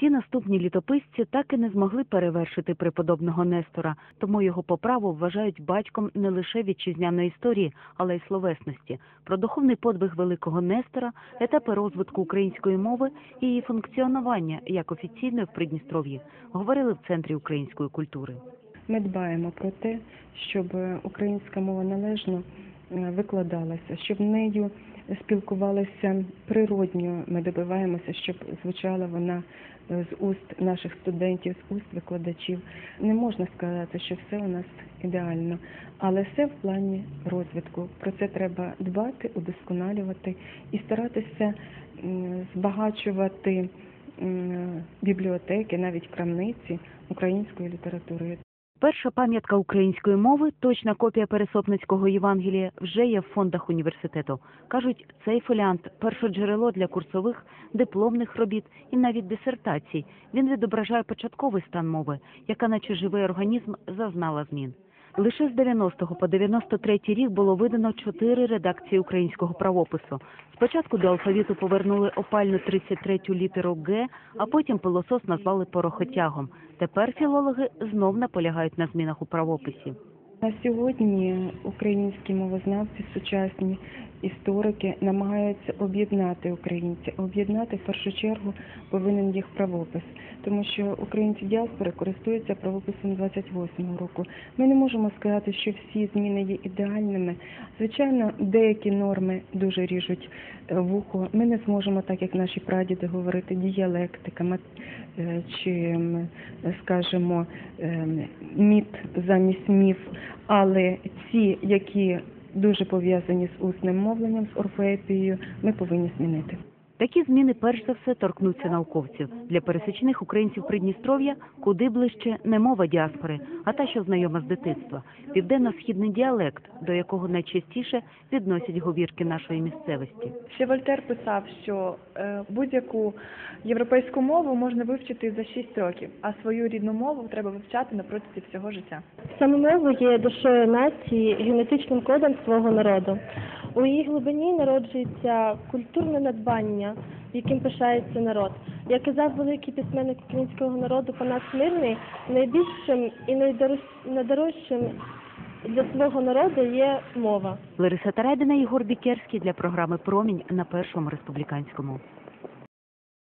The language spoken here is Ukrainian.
Всі наступні літописці так і не змогли перевершити преподобного Нестора, тому його по праву вважають батьком не лише вітчизняної історії, але й словесності. Про духовний подвиг великого Нестора, етапи розвитку української мови і її функціонування як офіційної в Придністров'ї говорили в центрі української культури. Ми дбаємо про те, щоб українська мова належно е, викладалася, щоб нею спілкувалися природньо. Ми добиваємося, щоб звучала вона е, з уст наших студентів, з уст викладачів. Не можна сказати, що все у нас ідеально, але все в плані розвитку. Про це треба дбати, удосконалювати і старатися збагачувати бібліотеки, навіть крамниці українською літературою. Перша пам'ятка української мови, точна копія Пересопницького Євангелія, вже є в фондах університету. Кажуть, цей фоліант перше джерело для курсових, дипломних робіт і навіть дисертацій. Він відображає початковий стан мови, яка, наче живий організм, зазнала змін. Лише з 90 по 93 рік було видано чотири редакції українського правопису. Спочатку до алфавіту повернули опальну 33-ю літеру Г, а потім пилосос назвали порохотягом. Тепер філологи знов наполягають на змінах у правописі. На сьогодні українські мовознавці, сучасні історики намагаються об'єднати українців. Об'єднати в першу чергу повинен їх правопис, тому що українці діаспори користуються правописом 28-го року. Ми не можемо сказати, що всі зміни є ідеальними. Звичайно, деякі норми дуже ріжуть е, вухо. Ми не зможемо, так як наші прадіди, говорити діалектика мат- е, чи, скажімо, ем, міт замість міф, але ці, які дуже пов'язані з усним мовленням, з орфоепією, ми повинні змінити. Такі зміни перш за все торкнуться науковців. Для пересічних українців Придністров'я куди ближче не мова діаспори, а та, що знайома з дитинства. Південно-східний діалект, до якого найчастіше відносять говірки нашої місцевості. Ще Вольтер писав, що е, будь-яку європейську мову можна вивчити за 6 років, а свою рідну мову треба вивчати на протязі всього життя. Саме мова є душою нації, генетичним кодом свого народу. У її глибині народжується культурне надбання, яким пишається народ. Як казав великий письменник українського народу Панас Мирний, найбільшим і найдорож- найдорожчим для свого народу є мова. Лариса Тарабіна, Ігор Бікерський для програми Промінь на першому республіканському.